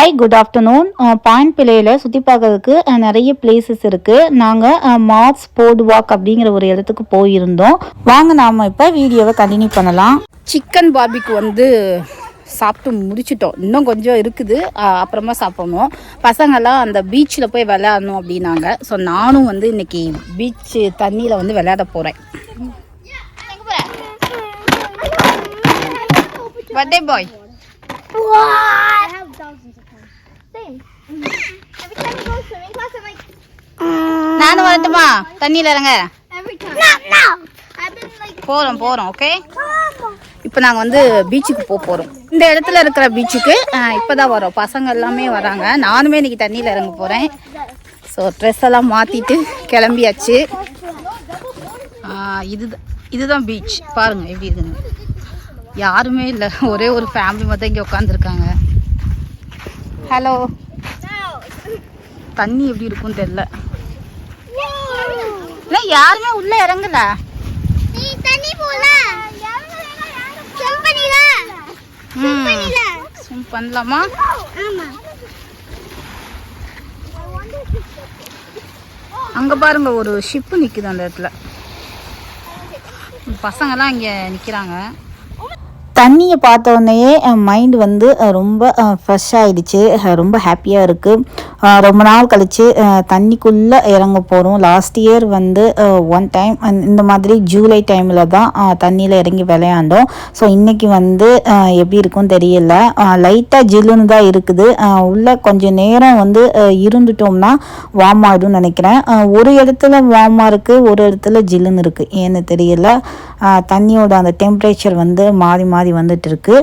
Hi good afternoon point பிள்ளையில் சுற்றி பார்க்கறதுக்கு நிறைய பிளேசஸ் இருக்குது நாங்கள் மார்ஸ் போர்டு வாக் அப்படிங்கிற ஒரு இடத்துக்கு போயிருந்தோம். வாங்க நாம் இப்போ வீடியோவை கண்டினியூ பண்ணலாம். சிக்கன் பார்பிக்கு வந்து சாப்பிட்டு முடிச்சிட்டோம். இன்னும் கொஞ்சம் இருக்குது. அப்புறமா சாப்பிடணும். பசங்கெல்லாம் அந்த பீச்சில் போய் விளையாடணும் அப்படின்னாங்க. ஸோ நானும் வந்து இன்னைக்கு பீச் தண்ணியில் வந்து விளையாட போகிறேன் birthday boy I have thousands of them. Same. Every time we go swimming class, I'm like, நானும் வரட்டுமா? தண்ணியில் இறங்க. போகிறோம் போகிறோம் ஓகே. இப்போ நாங்கள் வந்து பீச்சுக்கு போக போகிறோம் இந்த இடத்துல இருக்கிற பீச்சுக்கு இப்போ தான் வரோம். பசங்க எல்லாமே வராங்க. நானுமே இன்னைக்கு தண்ணியில் இறங்க போகிறேன் ஸோ ட்ரெஸ் எல்லாம் மாற்றிட்டு கிளம்பியாச்சு. இது இதுதான் பீச் பாருங்க எப்படி இருக்குன்னு. யாருமே இல்லை. ஒரே ஒரு ஃபேமிலி மட்டும் இங்கே உட்காந்துருக்காங்க ஹலோ தண்ணி எப்படி இருக்கும்னு தெரியல. இல்லை யாருமே உள்ளே இறங்கல. நீ தண்ணி போல ஜம்ப் பண்ணில ம். பண்ணில swim பண்ணலாமா? அங்க பாருங்க ஒரு ஷிப்பு நிக்குது அந்த இடத்துல. பசங்கெல்லாம் இங்க நிக்கிறாங்க. தண்ணியை பார்த்த உடனேயே மைண்ட் வந்து ரொம்ப ஃப்ரெஷ் ஆயிடுச்சு. ரொம்ப ஹாப்பியாக இருக்குது ரொம்ப நாள் கழித்து தண்ணிக்குள்ளே இறங்க போகிறோம் லாஸ்ட் இயர் வந்து ஒன் டைம் இந்த மாதிரி ஜூலை டைமில் தான் தண்ணியில் இறங்கி விளையாண்டோம். ஸோ இன்றைக்கி வந்து எப்படி இருக்கும்னு தெரியல. லைட்டாக ஜில்லுன்னு தான் இருக்குது. உள்ளே கொஞ்சம் நேரம் வந்து இருந்துட்டோம்னா வார்ம் ஆகிடும் நினைக்கிறேன். ஒரு இடத்துல வார்மாக இருக்குது ஒரு இடத்துல ஜில்லுன்னு இருக்குது ஏன்னு தெரியல. தண்ணியோட அந்த டெம்பரேச்சர் வந்து மாறி மாறி வந்துட்டு இருக்கு.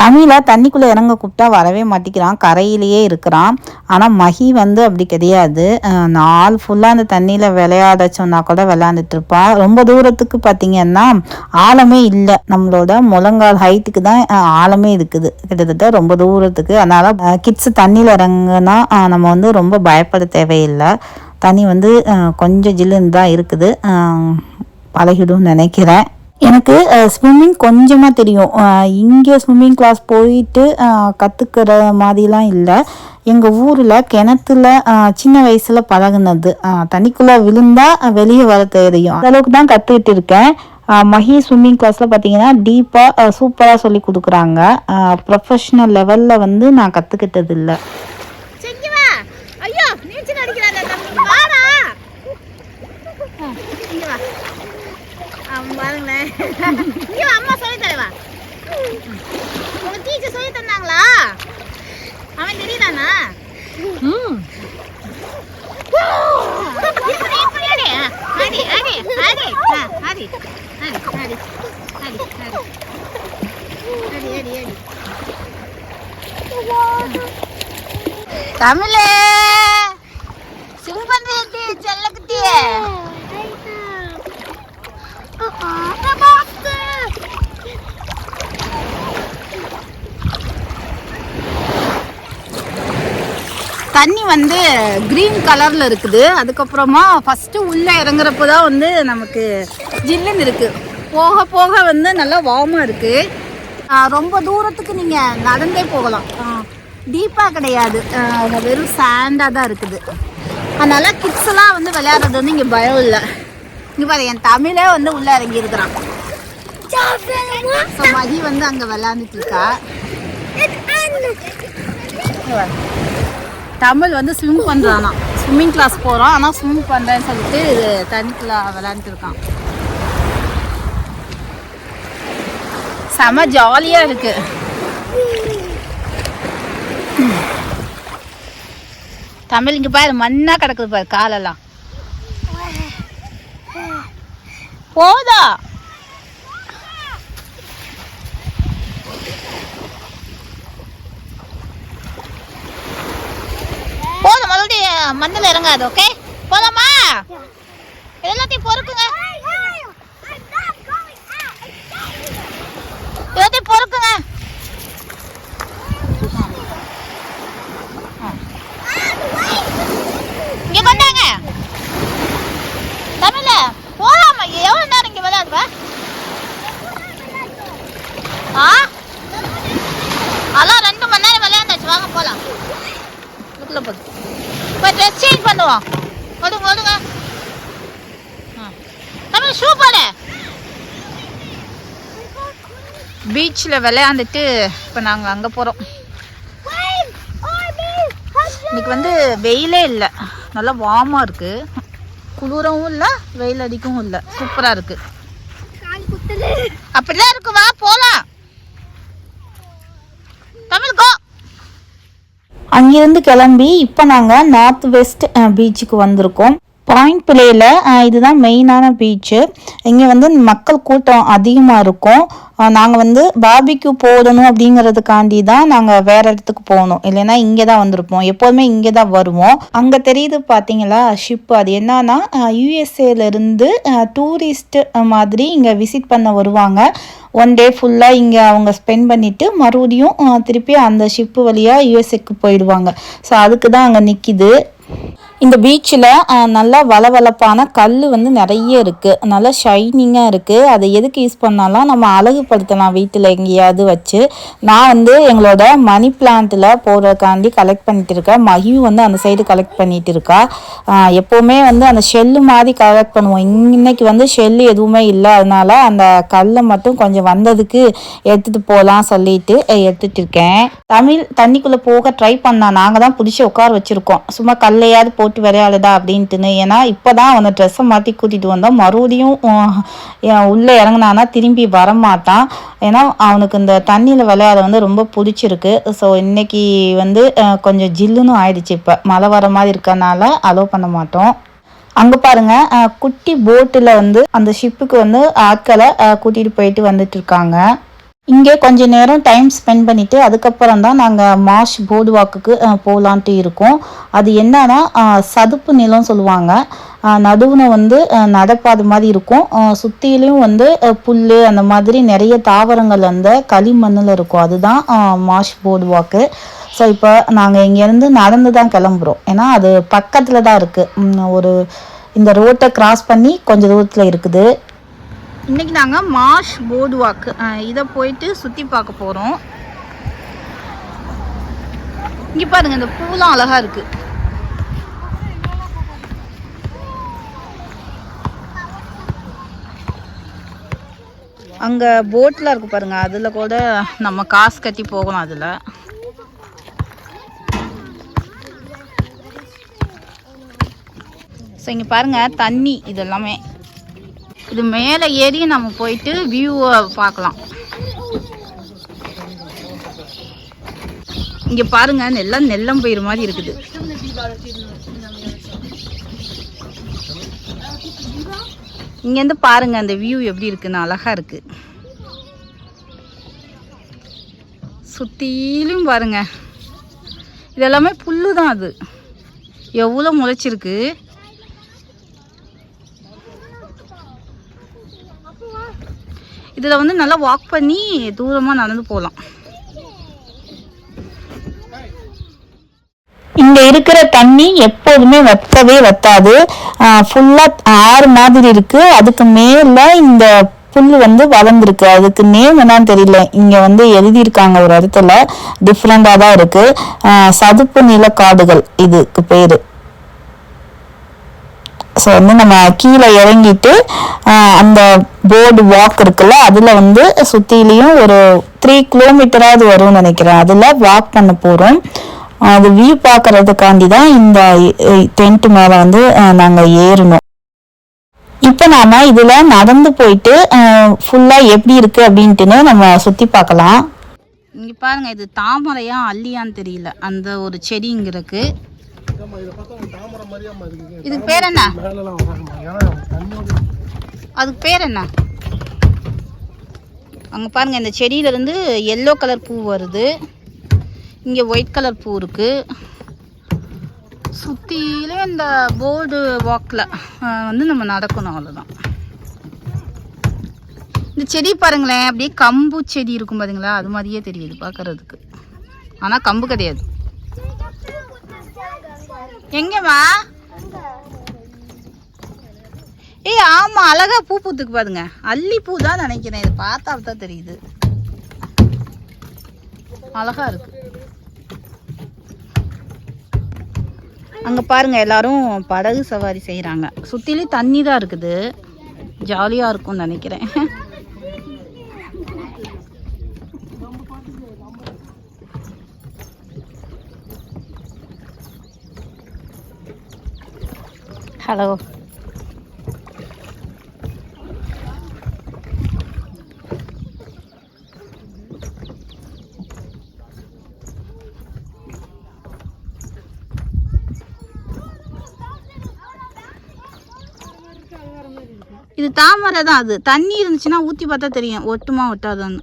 தமிழை தண்ணிக்குள்ளே இறங்க கூப்பிட்டா வரவே மாட்டேங்கிறான். கரையிலேயே இருக்கிறான். ஆனால் மகி வந்து அப்படி கிடையாது. நாள் ஃபுல்லாக அந்த தண்ணியில் விளையாட சொன்னா கூட விளையாண்டுட்டு ரொம்ப தூரத்துக்கு பார்த்தீங்கன்னா ஆழமே இல்லை. நம்மளோட முழங்கால் ஹைட்டுக்கு தான் ஆழமே இருக்குது. கிட்டத்தட்ட ரொம்ப தூரத்துக்கு. அதனால் கிட்ஸ் தண்ணியில் இறங்குனா நம்ம வந்து ரொம்ப பயப்பட தேவையில்லை. தண்ணி வந்து கொஞ்சம் ஜில்லுன்னு தான் இருக்குது. பழகிடும் நினைக்கிறேன். எனக்கு ஸ்விம்மிங் கொஞ்சமாக தெரியும். இங்கே ஸ்விம்மிங் கிளாஸ் போயிட்டு கற்றுக்கிற மாதிரிலாம் இல்லை. எங்கள் ஊரில் கிணத்துல சின்ன வயசில் பழகுனது. தண்ணிக்குள்ளே விழுந்தால் வெளியே வர தெரியும். அந்த அளவுக்கு தான் கற்றுக்கிட்டு இருக்கேன். மஹி ஸ்விம்மிங் கிளாஸில் பார்த்தீங்கன்னா டீப்பாக சூப்பராக சொல்லி கொடுக்குறாங்க. ப்ரொஃபஷ்னல் லெவலில் வந்து நான் கற்றுக்கிட்டது இல்லை செஞ்சு வா ஐயோ நீச்சல் அடிக்கிறாங்க தம்பி வாடா இங்க வா அவன் வா அம்மா சொல்லி தரவா. உங்க டீச்சர் சொல்லி தந்தாங்களா? அவன் தெரியலானா ம். தமிழே பண்றது செல்லக்குட்டியே. தண்ணி வந்து க்ரீன் கலரில் இருக்குது. அதுக்கப்புறமா ஃபஸ்ட்டு உள்ளே இறங்குறப்போ தான் வந்து நமக்கு ஜில்லுன்னு இருக்குது போக போக வந்து நல்லா வார்மாக இருக்குது ரொம்ப தூரத்துக்கு நீங்கள் நடந்தே போகலாம். டீப்பாக கிடையாது. வெறும் சாண்டாக தான் இருக்குது. அதனால் கிட்ஸ் எல்லாம் வந்து விளையாடுறது வந்து இங்கே பயம் இல்லை. இங்கே பாரு என் தமிழே வந்து உள்ளே இறங்கி இருக்கிறான் ஸோ மகி வந்து அங்கே விளையாண்டுட்டு இருக்கா. தமிழ் வந்து ஸ்விம் பண்ணுறானா ஸ்விம்மிங் கிளாஸ் போகிறான் ஆனால் ஸ்விம் பண்ணுறேன்னு சொல்லிட்டு இது தண்ணிக்குள்ள விளையாண்டுட்டு இருக்கான் செம ஜாலியாக இருக்கு. தமிழ் இங்கே பாரு மண்ணாக கிடக்குது பாரு காலெல்லாம். போதா போதும் மறுபடியும் மண்ணில் இறங்காது ஓகே போதாமா எல்லாத்தையும் பொறுக்குங்க. எல்லாத்தையும் பொறுக்குங்க. இங்க கொண்டாங்க தமிழ போலாமா? எவ்வளவு நேரம் இங்க விளையாடுவ? ஆ? அதான் ரெண்டு மணி நேரம் விளையாண்டாச்சு. வாங்க போலாம். உள்ள போகுது. இப்போ ட்ரெஸ் சேஞ்ச் பண்ணுவோம் ஒதுங்க ஒதுங்க தமிழ் ஷூ போடு பீச்சில் விளையாண்டுட்டு இப்போ நாங்கள் அங்கே போகிறோம் இன்னைக்கு வந்து வெயிலே இல்லை. நல்லா வார்மாக இருக்குது குளிரவும் இல்லை வெயில் அடிக்கவும் இல்லை. சூப்பராக இருக்குது அப்படிதான் இருக்கு. வா போலாம். தமிழ் கோ அங்கிருந்து கிளம்பி இப்போ நாங்கள் நார்த் வெஸ்ட் பீச்சுக்கு வந்திருக்கோம். பாயிண்ட் பிளேயில் இதுதான் மெயினான பீச்சு இங்கே வந்து மக்கள் கூட்டம் அதிகமாக இருக்கும். நாங்கள் வந்து பாபிக்கு போடணும் அப்படிங்கிறதுக்காண்டி தான் நாங்கள் வேற இடத்துக்கு போகணும். இல்லைன்னா இங்கே தான் வந்திருப்போம். எப்போதுமே இங்கே தான் வருவோம். அங்கே தெரியுது பார்த்தீங்களா ஷிப்பு அது என்னன்னா யூஎஸ்ஏலேருந்து டூரிஸ்ட்டு மாதிரி இங்கே விசிட் பண்ண வருவாங்க. ஒன் டே ஃபுல்லாக இங்கே அவங்க ஸ்பெண்ட் பண்ணிவிட்டு மறுபடியும் திருப்பி அந்த ஷிப்பு வழியாக யூஎஸ்ஏக்கு போயிடுவாங்க. ஸோ அதுக்கு தான் அங்கே நிற்கிது இந்த பீச்சில் நல்லா வளவளப்பான கல் வந்து நிறைய இருக்குது நல்லா ஷைனிங்காக இருக்குது அதை எதுக்கு யூஸ் பண்ணாலும் நம்ம அழகுபடுத்தலாம் வீட்டில் எங்கேயாவது வச்சு. நான் வந்து எங்களோட மணி பிளான்ட்டில் போடுறதுக்காண்டி கலெக்ட் பண்ணிட்டு இருக்கேன். மகிழ் வந்து அந்த சைடு கலெக்ட் பண்ணிட்டு இருக்கா. எப்போவுமே வந்து அந்த ஷெல்லு மாதிரி கலெக்ட் பண்ணுவோம். இன்னைக்கு வந்து ஷெல்லு எதுவுமே இல்லை. அதனால அந்த கல்லை மட்டும் கொஞ்சம் வந்ததுக்கு எடுத்துகிட்டு போகலாம் சொல்லிட்டு எடுத்துகிட்டு இருக்கேன். தமிழ் தண்ணிக்குள்ளே போக ட்ரை பண்ணா நாங்கள் தான் பிடிச்சி உட்கார வச்சுருக்கோம். சும்மா கல்லையாவது போட்டு விளையாடுதா அப்படின்ட்டுன்னு. ஏன்னா இப்போ தான் அவனை ட்ரெஸ்ஸை மாற்றி கூட்டிகிட்டு வந்தோம். மறுபடியும் உள்ளே இறங்குனானா திரும்பி வரமாட்டான். ஏன்னா அவனுக்கு இந்த தண்ணியில் விளையாட வந்து ரொம்ப பிடிச்சிருக்கு. ஸோ இன்றைக்கி வந்து கொஞ்சம் ஜில்லுன்னு ஆயிடுச்சு இப்போ. மழை வர மாதிரி இருக்கனால அலோவ் பண்ண மாட்டோம். அங்கே பாருங்க குட்டி போட்டில் வந்து அந்த ஷிப்புக்கு வந்து ஆட்களை கூட்டிகிட்டு போயிட்டு வந்துட்டு இருக்காங்க. இங்கே கொஞ்ச நேரம் டைம் ஸ்பெண்ட் பண்ணிவிட்டு அதுக்கப்புறம் தான் நாங்கள் மாஷ் போர்டு வாக்குக்கு போகலான்ட்டு இருக்கோம். அது என்னன்னா சதுப்பு நிலம் சொல்லுவாங்க. நடுவுன வந்து நடப்பாது மாதிரி இருக்கும். சுற்றிலையும் வந்து புல் அந்த மாதிரி நிறைய தாவரங்கள் அந்த களிமண்ணில் இருக்கும். அதுதான் மாஷ் போர்டு வாக்கு ஸோ இப்போ நாங்கள் இங்கேருந்து நடந்து தான் கிளம்புறோம். ஏன்னா அது பக்கத்தில் தான் இருக்குது ஒரு இந்த ரோட்டை கிராஸ் பண்ணி கொஞ்சம் தூரத்தில் இருக்குது. இன்றைக்கி நாங்கள் மாஷ் போர்டு வாக்கு இதை போயிட்டு சுற்றி பார்க்க போகிறோம் இங்கே பாருங்கள் இந்த பூலாம் அழகாக இருக்குது அங்கே போட்டில் இருக்கு பாருங்க அதில் கூட நம்ம காசு கட்டி போகணும் அதில். ஸோ இங்கே பாருங்கள் தண்ணி இதெல்லாமே. இது மேலே ஏறி நம்ம போயிட்டு வியூவை பார்க்கலாம். இங்கே பாருங்க நெல்லாம் நெல்லம் பயிர் மாதிரி இருக்குது. இங்கேருந்து பாருங்க அந்த வியூ எப்படி இருக்குன்னு அழகா இருக்கு. சுத்திலும் பாருங்க. இதெல்லாமே புல்லு தான் அது. எவ்வளோ முளைச்சிருக்கு. இதில் வந்து நல்லா வாக் பண்ணி தூரமாக நடந்து போகலாம். இங்க இருக்கிற தண்ணி எப்போதுமே வத்தவே வத்தாது. ஃபுல்லா ஆறு மாதிரி இருக்கு. அதுக்கு மேல இந்த புல் வந்து வளர்ந்துருக்கு. அதுக்கு நேம் என்னன்னு தெரியல. இங்க வந்து எழுதியிருக்காங்க ஒரு இடத்துல. டிஃப்ரெண்டா தான் இருக்கு. ஆஹ் சதுப்பு நிலக்காடுகள் இதுக்கு பேரு. ஸோ வந்து நம்ம கீழே இறங்கிட்டு அந்த போர்டு வாக் இருக்குல்ல அதில் வந்து சுற்றிலையும் ஒரு த்ரீ கிலோமீட்டராவது வரும்னு நினைக்கிறேன். அதில் வாக் பண்ண போகிறோம் அது வியூ பார்க்கறதுக்காண்டி தான் இந்த டென்ட் மேலே வந்து நாங்கள் ஏறணும். இப்போ நாம் இதில் நடந்து போயிட்டு ஃபுல்லாக எப்படி இருக்குது அப்படின்ட்டுன்னு நம்ம சுற்றி பார்க்கலாம். இங்கே பாருங்கள் இது தாமரையா அல்லியான்னு தெரியல. அந்த ஒரு செடி இங்கே இருக்குது இதுக்கு பேர் என்ன? அதுக்கு பேர் என்ன? அங்க பாருங்க இந்த செடியில இருந்து எல்லோ கலர் பூ வருது. இங்க ஒயிட் கலர் பூ இருக்கு. சுத்திலும் இந்த போர்டு வாக்கில் வந்து நம்ம நடக்கணும் அவ்வளோதான் இந்த செடி பாருங்களேன் அப்படியே கம்பு செடி இருக்கும் பாத்தீங்களா? அது மாதிரியே தெரியுது பார்க்கறதுக்கு ஆனால் கம்பு கிடையாது. எங்கம்மா ஏய் ஆமாம் அழகா பூ பூத்துக்கு பாருங்க. அல்லிப்பூ தான் நினைக்கிறேன். இது பார்த்தா தான் தெரியுது. அழகா இருக்கு. அங்கே பாருங்க எல்லாரும் படகு சவாரி செய்கிறாங்க சுற்றிலும் தண்ணி தான் இருக்குது. ஜாலியாக இருக்கும்னு நினைக்கிறேன். ஹலோ இது தாமரை தான் அது. தண்ணி இருந்துச்சுன்னா ஊற்றி பார்த்தா தெரியும். ஒட்டுமா ஒட்டாதான்னு.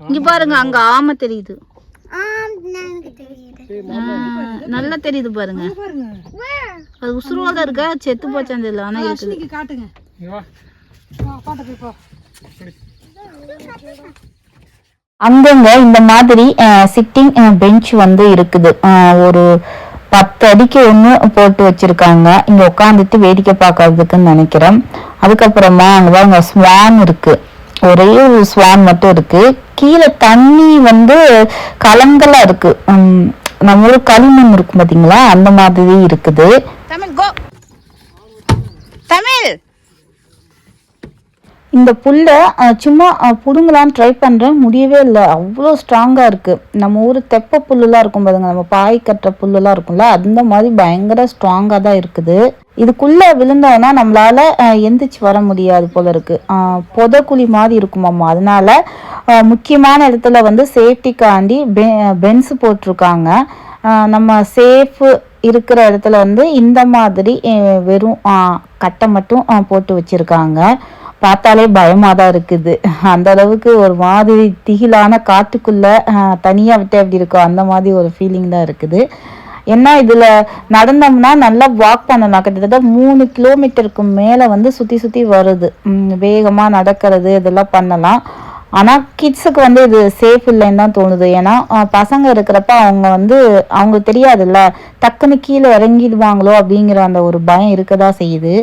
இங்க பாருங்க அங்க ஆமை தெரியுது Um, எனக்கு தெரியுது. ஆ, நல்லா தெரியுது பாருங்க? அது உசுரோட இருக்கா? செத்து போச்சு அந்த இதுல ஆனா இருக்குது. இங்க வா. அங்கங்க இந்த மாதிரி சிட்டிங் பெஞ்ச் வந்து இருக்குது. ஒரு பத்து அடிக்கு ஒன்று போட்டு வச்சிருக்காங்க. இங்க உட்காந்துட்டு வேடிக்கை பார்க்கறதுக்குன்னு நினைக்கிறேன். அதுக்கப்புறமா அங்க பாருங்க ஸ்வான் இருக்கு. ஒரே ஒரு ஸ்வான் மட்டும் இருக்கு. கீழே தண்ணி வந்து கலங்கலா இருக்கு. உம், நம்ம களிமண் இருக்கும் பாத்தீங்களா? அந்த மாதிரி இருக்குது. தமிழ் கோ தமிழ். இந்த புல்லை சும்மா பிடுங்கலான்னு ட்ரை பண்ணுறேன் முடியவே இல்லை. அவ்வளோ ஸ்ட்ராங்காக இருக்குது நம்ம ஊர் தெப்ப புல்லுலாம் இருக்கும் பாருங்க. நம்ம பாய் கட்டுற புல்லுலாம் இருக்கும்ல. அந்த மாதிரி பயங்கர ஸ்ட்ராங்காக தான் இருக்குது. இதுக்குள்ளே விழுந்தோன்னா நம்மளால் எந்திரிச்சு வர முடியாது போல இருக்குது அஹ், புதைக்குழி மாதிரி இருக்குமாம்மா. அதனால முக்கியமான இடத்துல வந்து சேஃப்டிக்காண்டி பெ பென்ஸ் போட்டிருக்காங்க. நம்ம சேஃபு இருக்கிற இடத்துல வந்து இந்த மாதிரி வெறும் கட்டை மட்டும் போட்டு வச்சுருக்காங்க. பார்த்தாலே பயமாக தான் இருக்குது. அந்த அளவுக்கு ஒரு மாதிரி திகிலான காட்டுக்குள்ளே தனியாக விட்டு எப்படி இருக்கும் அந்த மாதிரி ஒரு ஃபீலிங் தான் இருக்குது. என்ன இதில் நடந்தோம்னா நல்லா வாக் பண்ணலாம். கிட்டத்தட்ட மூணு கிலோமீட்டருக்கு மேலே வந்து சுற்றி சுற்றி வருது. வேகமாக நடக்கிறது இதெல்லாம் பண்ணலாம். ஆனால் கிட்ஸுக்கு வந்து இது சேஃப் இல்லைன்னு தான் தோணுது. ஏன்னா பசங்க இருக்கிறப்ப அவங்க வந்து அவங்களுக்கு தெரியாதுல்ல. டக்குன்னு கீழே இறங்கிடுவாங்களோ அப்படிங்கிற அந்த ஒரு பயம் இருக்கதா செய்யுது.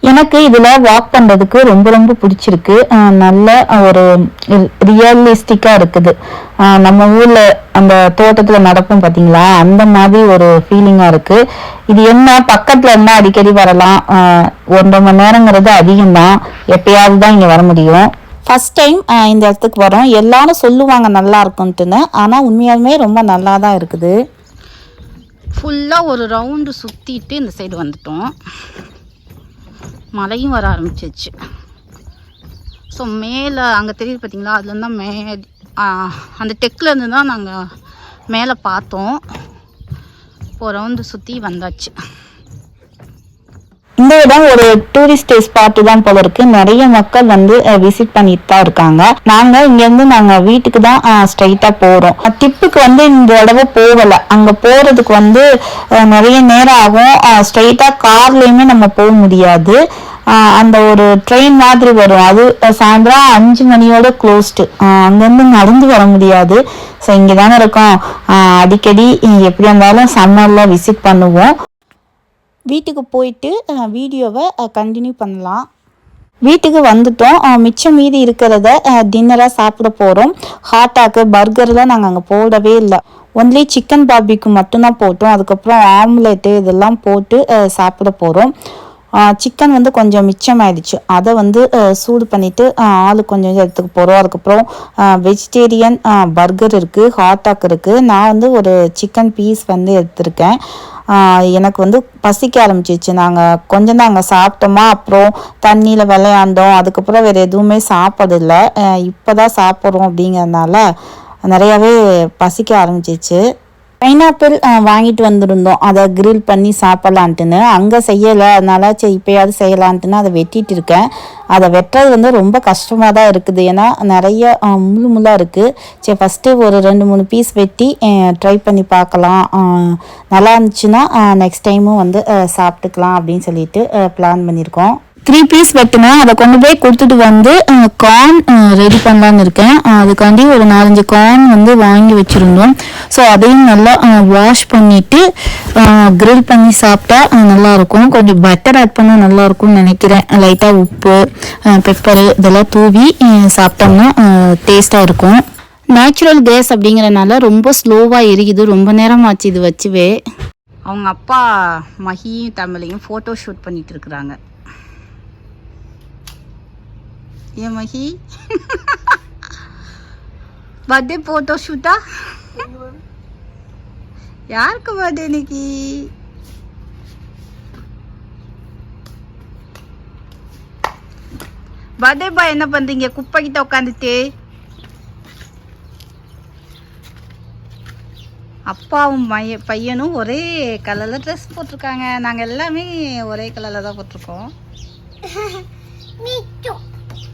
எனக்கு இதுல வாக் பண்றதுக்கு ரொம்ப ரொம்ப பிடிச்சிருக்கு. அஹ் நல்ல ஒரு ரியலிஸ்டிக்கா இருக்குது. நம்ம ஊர்ல அந்த தோட்டத்துல நடப்போம் பாத்தீங்களா? அந்த மாதிரி ஒரு ஃபீலிங்கா இருக்கு. இது என்ன? பக்கத்துல இருந்தா அடிக்கடி வரலாம்? ஒன்றரை மணி நேரங்கிறது அதிகம்தான். எப்பயாவது தான் இங்க வர முடியும். ஃபர்ஸ்ட் டைம் இந்த இடத்துக்கு வரோம். எல்லாரும் சொல்லுவாங்க நல்லா இருக்குன்ட்டுன்னு ஆனா உண்மையாலுமே ரொம்ப நல்லா தான் இருக்குது. ஃபுல்லாக ஒரு ரவுண்டு சுற்றிட்டு இந்த சைடு வந்துட்டோம். மழையும் வர ஆரம்பிச்சிச்சு ஸோ மேலே அங்கே தெரியுது பார்த்தீங்களா அதுலேருந்து தான் மே அந்த டெக்கில் இருந்து தான் நாங்கள் மேலே பார்த்தோம். இப்போ ரவுண்டு சுற்றி வந்தாச்சு. இந்த இடம் ஒரு டூரிஸ்ட் ஸ்பாட் தான் போல இருக்கு. நிறைய மக்கள் வந்து விசிட் பண்ணிட்டு தான் இருக்காங்க. நாங்க இங்க இருந்து நாங்க வீட்டுக்கு தான் ஸ்ட்ரைட்டா போறோம். டிப்புக்கு வந்து இந்த தடவை போகல. அங்க போறதுக்கு வந்து நிறைய நேரம் ஆகும். ஸ்ட்ரைட்டா கார்லயுமே நம்ம போக முடியாது. அந்த ஒரு ட்ரெயின் மாதிரி வரும். அது சாயந்தரம் அஞ்சு மணியோட க்ளோஸ்டு அங்கேருந்து நடந்து வர முடியாது. ஸோ இங்கே தானே இருக்கோம் அடிக்கடி எப்படி இருந்தாலும் சம்மரில் விசிட் பண்ணுவோம். வீட்டுக்கு போயிட்டு வீடியோவை கண்டினியூ பண்ணலாம். வீட்டுக்கு வந்துட்டோம். மிச்சம் மீதி இருக்கிறத டின்னராக சாப்பிட போகிறோம் ஹாட்டாக்கு பர்கர்லாம் நாங்கள் அங்கே போடவே இல்லை. ஒன்லி சிக்கன் பார்பிக்கு மட்டும்தான் போட்டோம். அதுக்கப்புறம் ஆம்லெட்டு இதெல்லாம் போட்டு சாப்பிட போகிறோம் சிக்கன் வந்து கொஞ்சம் மிச்சம் ஆயிடுச்சு அதை வந்து சூடு பண்ணிவிட்டு ஆளு கொஞ்சம் எடுத்துக்க போகிறோம் அதுக்கப்புறம் வெஜிடேரியன் பர்கர் இருக்குது ஹாட்டாக் இருக்குது நான் வந்து ஒரு சிக்கன் பீஸ் வந்து எடுத்திருக்கேன். எனக்கு வந்து பசிக்க ஆரம்பிச்சிச்சு நாங்கள் கொஞ்சம் தான் அங்கே சாப்பிட்டோமா? அப்புறம் தண்ணியில் விளையாண்டோம். அதுக்கப்புறம் வேறு எதுவுமே சாப்பிடல. இப்போ தான் சாப்பிட்றோம் அப்படிங்கிறதுனால நிறையாவே பசிக்க ஆரம்பிச்சிச்சு பைனாப்பிள் வாங்கிட்டு வந்திருந்தோம். அதை கிரில் பண்ணி சாப்பிட்லான்ட்டுன்னு. அங்கே செய்யலை. அதனால சரி இப்போயாவது செய்யலான்ட்டுன்னு அதை வெட்டிட்டு இருக்கேன். அதை வெட்டுறது வந்து ரொம்ப கஷ்டமாக தான் இருக்குது. ஏன்னா நிறைய முழு முள்ளாக இருக்குது சரி ஃபஸ்ட்டு ஒரு ரெண்டு மூணு பீஸ் வெட்டி ட்ரை பண்ணி பார்க்கலாம். நல்லா இருந்துச்சுன்னா நெக்ஸ்ட் டைமும் வந்து சாப்பிட்டுக்கலாம் அப்படின்னு சொல்லிட்டு பிளான் பண்ணியிருக்கோம். த்ரீ பீஸ் வெட்டினேன் அதை கொண்டு போய் கொடுத்துட்டு வந்து கார்ன் ரெடி பண்ணலான்னு இருக்கேன். அதுக்காண்டி ஒரு நாலஞ்சு கார்ன் வந்து வாங்கி வச்சுருந்தோம். ஸோ அதையும் நல்லா வாஷ் பண்ணிவிட்டு க்ரில் பண்ணி சாப்பிட்டா நல்லாயிருக்கும். கொஞ்சம் பட்டர் ஆட் பண்ணால் நல்லா இருக்கும்னு நினைக்கிறேன் லைட்டாக உப்பு பெப்பரு இதெல்லாம் தூவி சாப்பிட்டோம்னா டேஸ்ட்டாக இருக்கும். நேச்சுரல் கேஸ் அப்படிங்கிறனால ரொம்ப ஸ்லோவாக எரியுது. ரொம்ப நேரம் ஆச்சு இது வச்சுவே. அவங்க அப்பா மகியும் தமிழையும் ஃபோட்டோ ஷூட் பண்ணிகிட்டு இருக்கிறாங்க. ஏன் மகி பர்த்டே ஃபோட்டோ ஷூட்டா யாருக்கு பர்த்டே இன்னைக்கு பர்த்டே பாய் என்ன பண்றீங்க குப்பை கிட்ட உட்காந்துட்டு அப்பாவும் மைய பையனும் ஒரே கலரில் ட்ரெஸ் போட்டிருக்காங்க நாங்கள் எல்லாமே ஒரே கலரில் தான் போட்டிருக்கோம்.